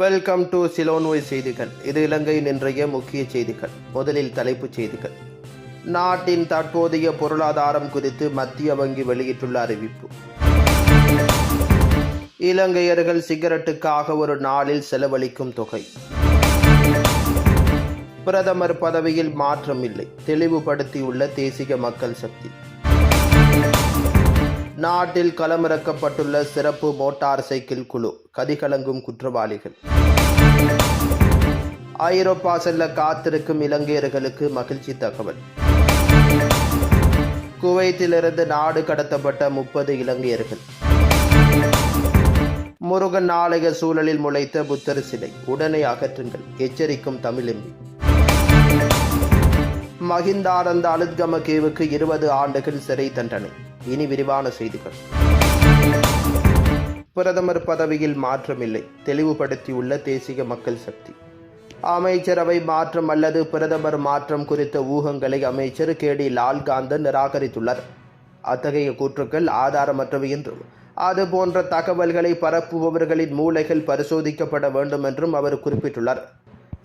Welcome to சிலோன்வை செய்திகள். இது இலங்கையின் இன்றைய முக்கிய செய்திகள். முதலில் தலைப்புச் செய்திகள். நாட்டின் தற்போதைய பொருளாதாரம் குறித்து மத்திய வங்கி வெளியிட்டுள்ள அறிவிப்பு. இலங்கையர்கள் சிகரெட்டுக்காக ஒரு நாளில் செலவழிக்கும் தொகை. பிரதமர் பதவியில் மாற்றம் இல்லை தெளிவுபடுத்தியுள்ள தேசிய மக்கள் சக்தி. நாட்டில் களமிறக்கப்பட்டுள்ள சிறப்பு மோட்டார் சைக்கிள் குழு கதிகலங்கும் குற்றவாளிகள். ஐரோப்பா செல்ல காத்திருக்கும் இலங்கையர்களுக்கு மகிழ்ச்சி தகவல். குவைத்திலிருந்து நாடு கடத்தப்பட்ட முப்பது இலங்கையர்கள். முருகன் ஆலய சூழலில் முளைத்த புத்தர் சிலை உடனே அகற்றுங்கள் எச்சரிக்கும் தமிழ் எம்பி. மகிந்தானந்த அலுத்கமகேவுக்கு இருபது ஆண்டுகள் சிறை தண்டனை. இனி விரிவான செய்திகள். பிரதமர் பதவியில் மாற்றமில்லை தெளிவுபடுத்தியுள்ள தேசிய மக்கள் சக்தி. அமைச்சரவை மாற்றம் அல்லது பிரதமர் மாற்றம் குறித்த ஊகங்களை அமைச்சர் கே. டி. லால்காந்தன் நிராகரித்துள்ளார். அத்தகைய கூற்றுக்கள் ஆதாரமற்றவை என்றும் அது போன்ற தகவல்களை பரப்புபவர்களின் மூளைகள் பரிசோதிக்கப்பட வேண்டும் என்றும் அவர் குறிப்பிட்டுள்ளார்.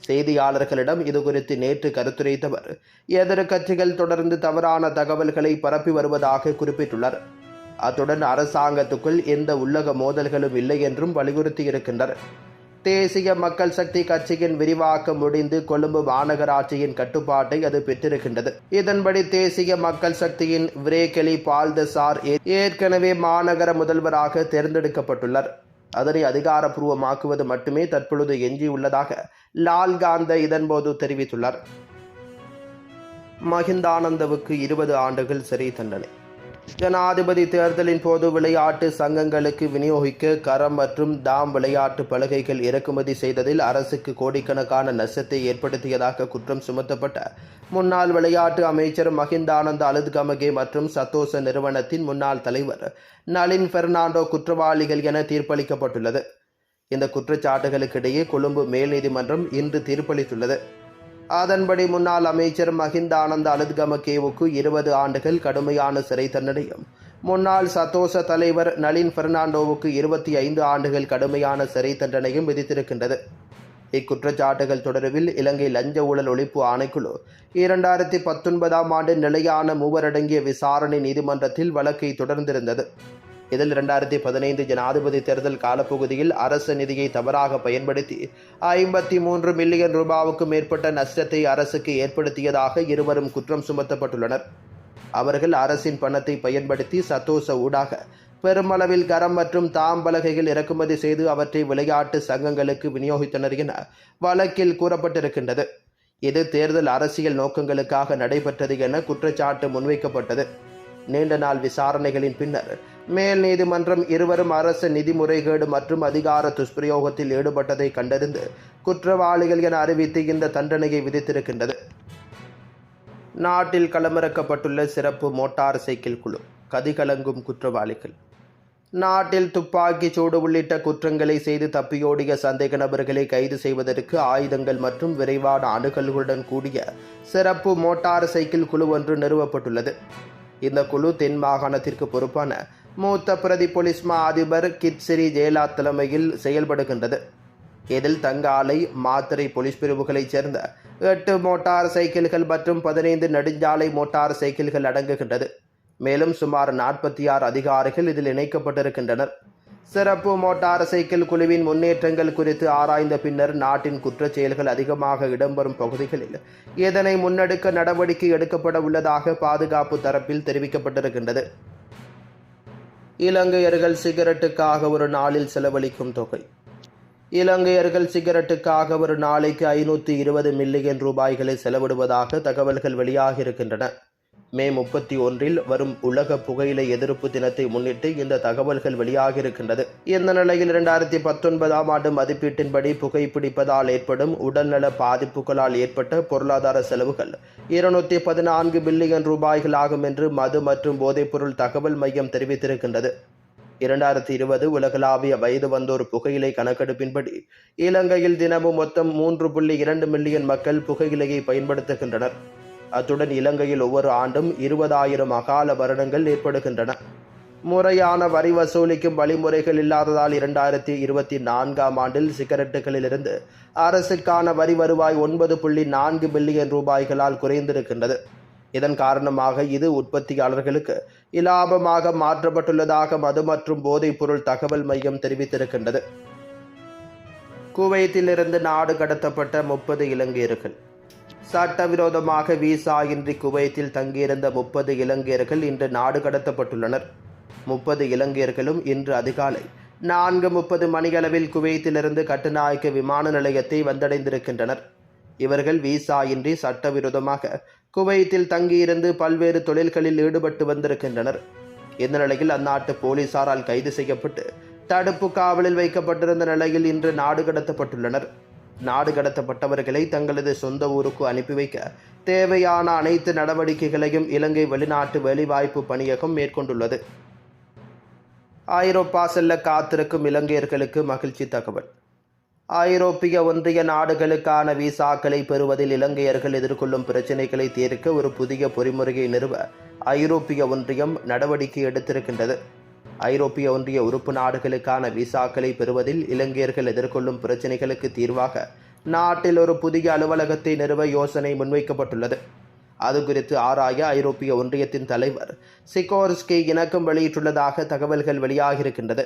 செய்தியாளர்களிடம் இதுகுறித்து நேற்று கருத்துரைத்தவர். எதிர்கட்சிகள் தொடர்ந்து தவறான தகவல்களை பரப்பி வருவதாக குறிப்பிட்டுள்ளார் அத்துடன் அரசாங்கத்துக்குள் எந்த உள்ளக மோதல்களும் இல்லை என்றும் வலியுறுத்தியிருக்கின்றனர். தேசிய மக்கள் சக்தி கட்சியின் விரிவாக்கம் முடிந்து கொழும்பு மாநகராட்சியின் கட்டுப்பாட்டை அது பெற்றிருக்கின்றது. இதன்படி தேசிய மக்கள் சக்தியின் விரேகலி பால்தசார் ஏற்கனவே மாநகர முதல்வராக தேர்ந்தெடுக்கப்பட்டுள்ளார். அதனை அதிகாரப்பூர்வமாக்குவது மட்டுமே தற்பொழுது எஞ்சியுள்ளதாக லால்காந்த இதன்போது தெரிவித்துள்ளார். மஹிந்தானந்தவுக்கு இருபது ஆண்டுகள் சிறை தண்டனை. ஜனாதிபதி தேர்தலின் போது விளையாட்டு சங்கங்களுக்கு விநியோகிக்க கரம் மற்றும் தாம் விளையாட்டு பலகைகள் இறக்குமதி செய்ததில் அரசுக்கு கோடிக்கணக்கான நஷ்டத்தை ஏற்படுத்தியதாக குற்றம் சுமத்தப்பட்ட முன்னாள் விளையாட்டு அமைச்சர் மஹிந்தானந்த அலுத்கமகே மற்றும் சத்தோச நிறுவனத்தின் முன்னாள் தலைவர் நளின் பெர்னாண்டோ குற்றவாளிகள் என தீர்ப்பளிக்கப்பட்டுள்ளது. இந்த குற்றச்சாட்டுகளுக்கிடையே கொழும்பு மேல் நீதிமன்றம் இன்று தீர்ப்பளித்துள்ளது. அதன்படி முன்னாள் அமைச்சர் மஹிந்தானந்த அலுத்கமகேவுக்கு இருபது ஆண்டுகள் கடுமையான சிறை தண்டனையும் முன்னாள் சத்தோச தலைவர் நளின் பெர்னாண்டோவுக்கு இருபத்தி ஐந்து ஆண்டுகள் கடுமையான சிறை தண்டனையும் விதித்திருக்கின்றது. இக்குற்றச்சாட்டுகள் தொடர்பில் இலங்கை லஞ்ச ஊழல் ஒழிப்பு ஆணைக்குழு இரண்டாயிரத்தி பத்தொன்பதாம் ஆண்டு நிலையான மூவரடங்கிய விசாரணை நீதிமன்றத்தில் வழக்கை தொடர்ந்திருந்தது. இதில் இரண்டாயிரத்தி பதினைந்து ஜனாதிபதி தேர்தல் காலப்பகுதியில் அரசு நிதியை தவறாக பயன்படுத்தி ஐம்பத்தி மூன்று மில்லியன் ரூபாவுக்கும் மேற்பட்ட நஷ்டத்தை அரசுக்கு ஏற்படுத்தியதாக இருவரும் குற்றம் சுமத்தப்பட்டுள்ளனர். அவர்கள் அரசின் பணத்தை பயன்படுத்தி சத்தோச ஊடாக பெருமளவில் கரம் மற்றும் தாம்பலகைகள் இறக்குமதி செய்து அவற்றை விளையாட்டு சங்கங்களுக்கு விநியோகித்தனர் என வழக்கில் கூறப்பட்டிருக்கின்றது. இது தேர்தல் அரசியல் நோக்கங்களுக்காக நடைபெற்றது என குற்றச்சாட்டு முன்வைக்கப்பட்டது. நீண்ட நாள் விசாரணைகளின் பின்னர் மேல் நீதிமன்றம் இருவரும் அரசு நிதி முறைகேடு மற்றும் அதிகார துஷ்பிரயோகத்தில் ஈடுபட்டதை கண்டறிந்து குற்றவாளிகள் என அறிவித்து இந்த தண்டனையை விதித்திருக்கின்றது. நாட்டில் களமிறக்கப்பட்டுள்ள சிறப்பு மோட்டார் சைக்கிள் குழு கதிகலங்கும் குற்றவாளிகள். நாட்டில் துப்பாக்கி சூடு உள்ளிட்ட குற்றங்களை செய்து தப்பியோடிய சந்தேக நபர்களை கைது செய்வதற்கு ஆயுதங்கள் மற்றும் விரைவான அணுகல்களுடன் கூடிய சிறப்பு மோட்டார் சைக்கிள் குழு ஒன்று நிறுவப்பட்டுள்ளது. இந்த குழு தென் மாகாணத்திற்கு பொறுப்பான மூத்த பிரதி போலீஸ் மா அதிபர் கிட்சிரி ஜெயலா தலைமையில் செயல்படுகின்றது. இதில் தங்காலை மாத்திரை போலீஸ் பிரிவுகளைச் சேர்ந்த எட்டு மோட்டார் சைக்கிள்கள் மற்றும் பதினைந்து நெடுஞ்சாலை மோட்டார் சைக்கிள்கள் அடங்குகின்றது. மேலும் சுமார் நாற்பத்தி ஆறு அதிகாரிகள் இதில் இணைக்கப்பட்டிருக்கின்றனர். சிறப்பு மோட்டார் சைக்கிள் குழுவின் முன்னேற்றங்கள் குறித்து ஆராய்ந்த பின்னர் நாட்டின் குற்றச் செயல்கள் அதிகமாக இடம்பெறும் பகுதிகளில் இதனை முன்னெடுக்க நடவடிக்கை எடுக்கப்பட உள்ளதாக பாதுகாப்பு தரப்பில் தெரிவிக்கப்பட்டிருக்கின்றது. இலங்கையர்கள் சிகரெட்டுக்காக ஒரு நாளில் செலவழிக்கும் தொகை. இலங்கையர்கள் சிகரெட்டுக்காக ஒரு நாளைக்கு ஐநூற்றி இருபது மில்லியன் ரூபாய்களை செலவிடுவதாக தகவல்கள் வெளியாகியிருக்கின்றன. மே முப்பத்தி ஒன்றில் வரும் உலக புகையிலை எதிர்ப்பு தினத்தை முன்னிட்டு இந்த தகவல்கள் வெளியாகியிருக்கின்றது. இந்த நிலையில் இரண்டாயிரத்தி பத்தொன்பதாம் ஆண்டு மதிப்பீட்டின்படி புகைப்பிடிப்பதால் ஏற்படும் உடல்நல பாதிப்புகளால் ஏற்பட்ட பொருளாதார செலவுகள் இருநூத்தி பதினான்கு பில்லியன் ரூபாய்கள் ஆகும் என்று மது மற்றும் போதைப்பொருள் தகவல் மையம் தெரிவித்திருக்கின்றது. இரண்டாயிரத்தி இருபது உலகளாவிய வயது வந்தோர் புகையிலை கணக்கெடுப்பின்படி இலங்கையில் தினமும் மொத்தம் மூன்று புள்ளி இரண்டு மில்லியன் மக்கள் புகையிலையை பயன்படுத்துகின்றனர். அத்துடன் இலங்கையில் ஒவ்வொரு ஆண்டும் இருபதாயிரம் அகால வருடங்கள் ஏற்படுகின்றன. முறையான வரி வசூலிக்கும் வழிமுறைகள் இல்லாததால் இரண்டாயிரத்தி இருபத்தி நான்காம் ஆண்டில் சிகரெட்டுகளிலிருந்து அரசுக்கான வரி வருவாய் ஒன்பது புள்ளி நான்கு பில்லியன் ரூபாய்களால் குறைந்திருக்கின்றது. இதன் காரணமாக இது உற்பத்தியாளர்களுக்கு இலாபமாக மாற்றப்பட்டுள்ளதாக மது மற்றும் போதைப் பொருள் தகவல் மையம் தெரிவித்திருக்கின்றது. குவைத்திலிருந்து நாடு கடத்தப்பட்ட முப்பது இலங்கையர்கள். சட்டவிரோதமாக விசா இன்றி குவைத்தில் தங்கியிருந்த முப்பது இலங்கையர்கள் இன்று நாடு கடத்தப்பட்டுள்ளனர். முப்பது இலங்கையர்களும் இன்று அதிகாலை நான்கு முப்பது மணியளவில் குவைத்திலிருந்து கட்டுநாயக்க விமான நிலையத்தை வந்தடைந்திருக்கின்றனர். இவர்கள் விசா இன்றி சட்டவிரோதமாக குவைத்தில் தங்கியிருந்து பல்வேறு தொழில்களில் ஈடுபட்டு வந்திருக்கின்றனர். இந்த நிலையில் அந்நாட்டு போலீசாரால் கைது செய்யப்பட்டு தடுப்பு காவலில் வைக்கப்பட்டிருந்த நிலையில் இன்று நாடு கடத்தப்பட்டுள்ளனர். நாடு கடத்தப்பட்டவர்களை தங்களது சொந்த ஊருக்கு அனுப்பி வைக்க தேவையான அனைத்து நடவடிக்கைகளையும் இலங்கை வெளிநாட்டு வேலைவாய்ப்பு பணியகம் மேற்கொண்டுள்ளது. ஐரோப்பா செல்ல காத்திருக்கும் இலங்கையர்களுக்கு மகிழ்ச்சி தகவல். ஐரோப்பிய ஒன்றிய நாடுகளுக்கான விசாக்களை பெறுவதில் இலங்கையர்கள் எதிர்கொள்ளும் பிரச்சினைகளை தீர்க்க ஒரு புதிய பொறிமுறையை நிறுவ ஐரோப்பிய ஒன்றியம் நடவடிக்கை எடுத்திருக்கின்றது. ஐரோப்பிய ஒன்றிய உறுப்பு நாடுகளுக்கான விசாக்களை பெறுவதில் இலங்கையர்கள் எதிர்கொள்ளும் பிரச்சினைகளுக்கு தீர்வாக நாட்டில் ஒரு புதிய அலுவலகத்தை நிறுவ யோசனை முன்வைக்கப்பட்டுள்ளது. அது குறித்து ஆராய ஐரோப்பிய ஒன்றியத்தின் தலைவர் சிகோர்ஸ்கி இணக்கம் வெளியிட்டுள்ளதாக தகவல்கள் வெளியாகியிருக்கின்றது.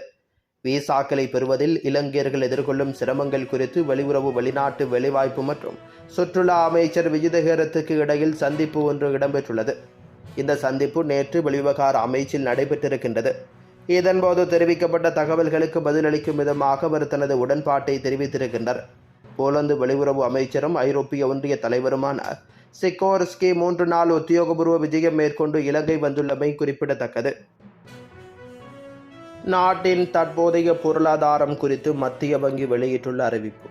விசாக்களை பெறுவதில் இலங்கையர்கள் எதிர்கொள்ளும் சிரமங்கள் குறித்து வெளியுறவு வெளிநாட்டு வேலைவாய்ப்பு மற்றும் சுற்றுலா அமைச்சர் விஜிதகரத்துக்கு இடையில் சந்திப்பு ஒன்று இடம்பெற்றுள்ளது. இந்த சந்திப்பு நேற்று வெளிவிவகார அமைச்சில் நடைபெற்றிருக்கின்றது. இதன்போது தெரிவிக்கப்பட்ட தகவல்களுக்கு பதிலளிக்கும் விதமாக அவர் தனது உடன்பாட்டை தெரிவித்திருக்கின்றார். போலந்து வெளியுறவு அமைச்சரும் ஐரோப்பிய ஒன்றிய தலைவருமான சிக்கோர்ஸ்கி மூன்று நாள் உத்தியோகபூர்வ விஜயம் மேற்கொண்டு இலங்கை வந்துள்ளமை குறிப்பிடத்தக்கது. நாட்டின் தற்போதைய பொருளாதாரம் குறித்து மத்திய வங்கி வெளியிட்டுள்ள அறிவிப்பு.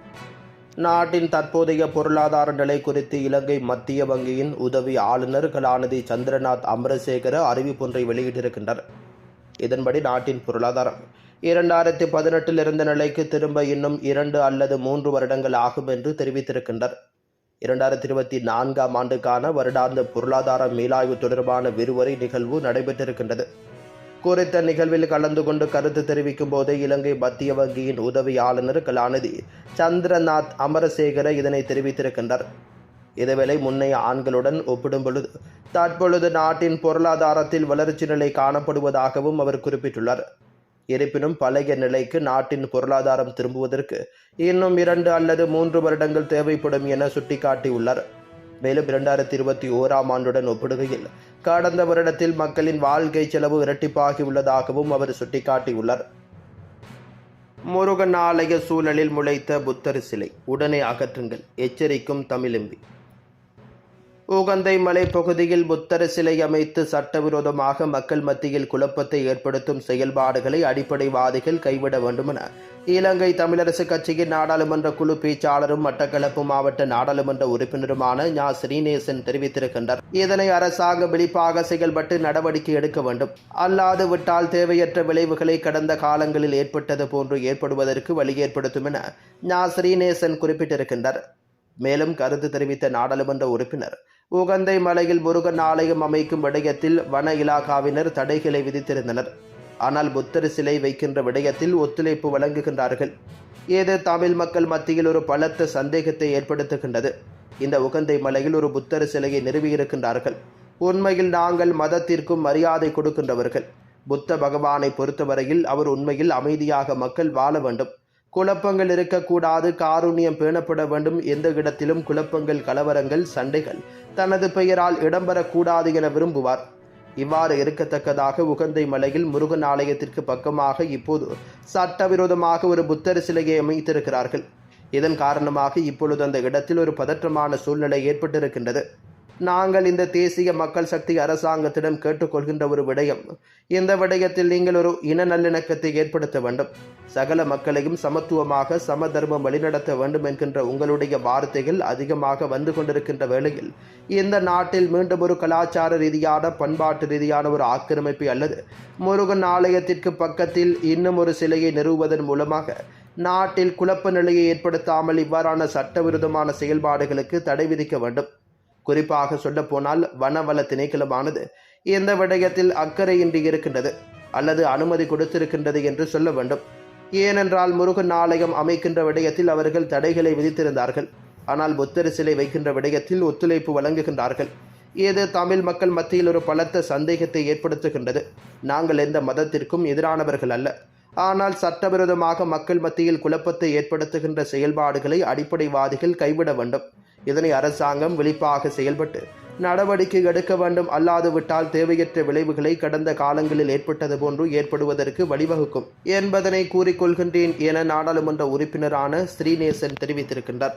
நாட்டின் தற்போதைய பொருளாதார நிலை குறித்து இலங்கை மத்திய வங்கியின் உதவி ஆளுநர் கலாநிதி சந்திரநாத் அமரசேகர அறிவிப்பொன்றை வெளியிட்டிருக்கின்றனர் இதன்படி நாட்டின் பொருளாதாரம் இரண்டாயிரத்தி பதினெட்டில் இருந்த நிலைக்கு திரும்ப இன்னும் இரண்டு அல்லது மூன்று வருடங்கள் ஆகும் என்று தெரிவித்திருக்கின்றனர். இரண்டாயிரத்தி இருபத்தி நான்காம் ஆண்டுக்கான வருடாந்த பொருளாதார மீளாய்வு தொடர்பான விரிவுரை நிகழ்வு நடைபெற்றிருக்கின்றது. குறித்த நிகழ்வில் கலந்து கொண்டு கருத்து தெரிவிக்கும் போது இலங்கை மத்திய வங்கியின் உதவி ஆளுநர் கலாநிதி சந்திரநாத் அமரசேகர இதனை தெரிவித்திருக்கின்றார். இதுவேளை முன்னைய ஆண்களுடன் ஒப்பிடும் பொழுது தற்பொழுது நாட்டின் பொருளாதாரத்தில் வளர்ச்சி நிலை காணப்படுவதாகவும் அவர் குறிப்பிட்டுள்ளார். இருப்பினும் பழைய நிலைக்கு நாட்டின் பொருளாதாரம் திரும்புவதற்கு இன்னும் இரண்டு அல்லது மூன்று வருடங்கள் தேவைப்படும் என சுட்டிக்காட்டியுள்ளார். மேலும் இரண்டாயிரத்தி இருபத்தி ஓராம் ஆண்டுடன் ஒப்பிடுகையில் கடந்த வருடத்தில் மக்களின் வாழ்க்கை செலவு இரட்டிப்பாகியுள்ளதாகவும் அவர் சுட்டிக்காட்டியுள்ளார். முருகன் ஆலய சூழலில் முளைத்த புத்தர் சிலை உடனே அகற்றுங்கள் எச்சரிக்கும் தமிழெம்பி. உகந்தை மலைப்பகுதியில் புத்தர் சிலை அமைத்து சட்டவிரோதமாக மக்கள் மத்தியில் குழப்பத்தை ஏற்படுத்தும் செயல்பாடுகளை அடிப்படைவாதிகள் கைவிட வேண்டுமென இலங்கை தமிழரசு கட்சியின் நாடாளுமன்ற குழு பேச்சாளரும் மட்டக்களப்பு மாவட்ட நாடாளுமன்ற உறுப்பினருமான ஞா. ஸ்ரீநேசன் தெரிவித்திருக்கின்றார். இதனை அரசாங்கம் விழிப்பாக செயல்பட்டு நடவடிக்கை எடுக்க வேண்டும். அல்லாது விட்டால் தேவையற்ற விளைவுகளை கடந்த காலங்களில் ஏற்பட்டது போன்று ஏற்படுவதற்கு வழி ஏற்படுத்தும் என ஞா. ஸ்ரீநேசன் குறிப்பிட்டிருக்கின்றார். மேலும் கருத்து தெரிவித்த நாடாளுமன்ற உறுப்பினர் உகந்தை மலையில் முருகன் ஆலயம் அமைக்கும் விடயத்தில் வன இலாகாவினர் தடைகளை விதித்திருந்தனர். ஆனால் புத்தர் சிலை வைக்கின்ற விடயத்தில் ஒத்துழைப்பு வழங்குகின்றார்கள். இது தமிழ் மக்கள் மத்தியில் ஒரு பலத்த சந்தேகத்தை ஏற்படுத்துகின்றது. இந்த உகந்தை மலையில் ஒரு புத்தர் சிலையை நிறுவியிருக்கின்றார்கள் உண்மையில் நாங்கள் மதத்திற்கும் மரியாதை கொடுக்கின்றவர்கள். புத்த பகவானை பொறுத்தவரையில் அவர் உண்மையில் அமைதியாக மக்கள் வாழ வேண்டும். குழப்பங்கள் இருக்கக்கூடாது. காருண்யம் பேணப்பட வேண்டும். எந்த இடத்திலும் குழப்பங்கள் கலவரங்கள் சண்டைகள் தனது பெயரால் இடம்பெறக்கூடாது என விரும்புவார். இவ்வாறு இருக்கத்தக்கதாக உகந்தை மலையில் முருகன் ஆலயத்திற்கு பக்கமாக இப்போது சட்டவிரோதமாக ஒரு புத்தர் சிலையை அமைத்திருக்கிறார்கள். இதன் காரணமாக இப்பொழுது அந்த இடத்தில் ஒரு பதற்றமான சூழ்நிலை ஏற்பட்டிருக்கின்றது. நாங்கள் இந்த தேசிய மக்கள் சக்தி அரசாங்கத்திடம் கேட்டுக்கொள்கின்ற ஒரு விடயம். இந்த விடயத்தில் நீங்கள் ஒரு இன நல்லிணக்கத்தை ஏற்படுத்த வேண்டும். சகல மக்களையும் சமத்துவமாக சமதர்மம் வழிநடத்த வேண்டும் என்கின்ற உங்களுடைய வார்த்தைகள் அதிகமாக வந்து கொண்டிருக்கின்ற வேளையில் இந்த நாட்டில் மீண்டும் ஒரு கலாச்சார ரீதியான பண்பாட்டு ரீதியான ஒரு ஆக்கிரமிப்பு அல்லது முருகன் ஆலயத்திற்கு பக்கத்தில் இன்னும் ஒரு சிலையை நிறுவுவதன் மூலமாக நாட்டில் குழப்ப நிலையை ஏற்படுத்தாமல் இவ்வாறான சட்டவிரோதமான செயல்பாடுகளுக்கு தடை விதிக்க வேண்டும். குறிப்பாக சொல்லப்போனால் வனவள திணைக்களமானது இந்த விடயத்தில் அக்கறையின்றி இருக்கின்றது அல்லது அனுமதி கொடுத்திருக்கின்றது என்று சொல்ல வேண்டும். ஏனென்றால் முருகன் ஆலயம் அமைக்கின்ற விடயத்தில் அவர்கள் தடைகளை விதித்திருந்தார்கள். ஆனால் புத்தர் சிலை வைக்கின்ற விடயத்தில் ஒத்துழைப்பு வழங்குகின்றார்கள். இது தமிழ் மக்கள் மத்தியில் ஒரு பலத்த சந்தேகத்தை ஏற்படுத்துகின்றது. நாங்கள் எந்த மதத்திற்கும் எதிரானவர்கள் அல்ல. ஆனால் சட்டவிரோதமாக மக்கள் மத்தியில் குழப்பத்தை ஏற்படுத்துகின்ற செயல்பாடுகளை அடிப்படைவாதிகள் கைவிட வேண்டும். இதனை அரசாங்கம் விழிப்பாக செயல்பட்டு நடவடிக்கை எடுக்க வேண்டும். அல்லாது விட்டால் தேவையற்ற விளைவுகளை கடந்த காலங்களில் ஏற்பட்டது போன்று ஏற்படுவதற்கு வழிவகுக்கும் என்பதனை கூறிக்கொள்கின்றேன் என நாடாளுமன்ற உறுப்பினரான ஸ்ரீநேசன் தெரிவித்திருக்கின்றார்.